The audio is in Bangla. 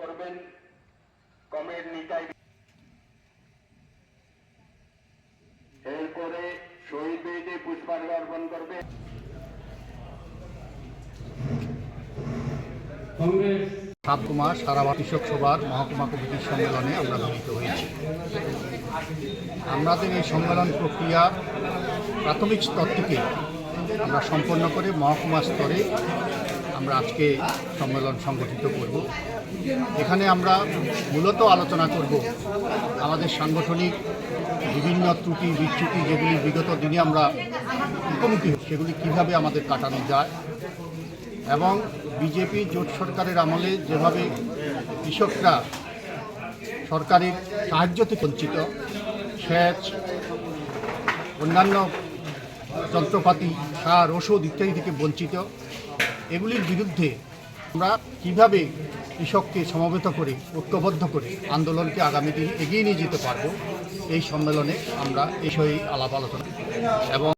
করবেন। কমের নিতাই এরপরে শহীদ বেদিতে পুষ্পার্ঘ অর্পণ করবে। সাতকুমা সারাবা কৃষক সভার মহকুমা কমিটির সম্মেলনে আমরা মিলিত হয়েছি। আমাদের এই সম্মেলন প্রক্রিয়া প্রাথমিক স্তর থেকে আমরা সম্পন্ন করে মহকুমা স্তরে আমরা আজকে সম্মেলন সংগঠিত করব। এখানে আমরা মূলত আলোচনা করব আমাদের সাংগঠনিক বিভিন্ন ত্রুটি, বিচ্যুতি যেগুলি বিগত দিনে আমরা মুখোমুখি সেগুলি কীভাবে আমাদের কাটানো যায় এবং বিজেপি জোট সরকারের আমলে যেভাবে কৃষকরা সরকারের সাহায্য থেকে বঞ্চিত, সেচ, অন্যান্য যন্ত্রপাতি, সার, ওষুধ ইত্যাদি থেকে বঞ্চিত এগুলির বিরুদ্ধে আমরা কীভাবে কৃষককে সমবেত করে, ঐক্যবদ্ধ করে আন্দোলনকে আগামী দিন এগিয়ে নিয়ে যেতে পারব, এই সম্মেলনে আমরা বিষয়ে আলাপ আলোচনা এবং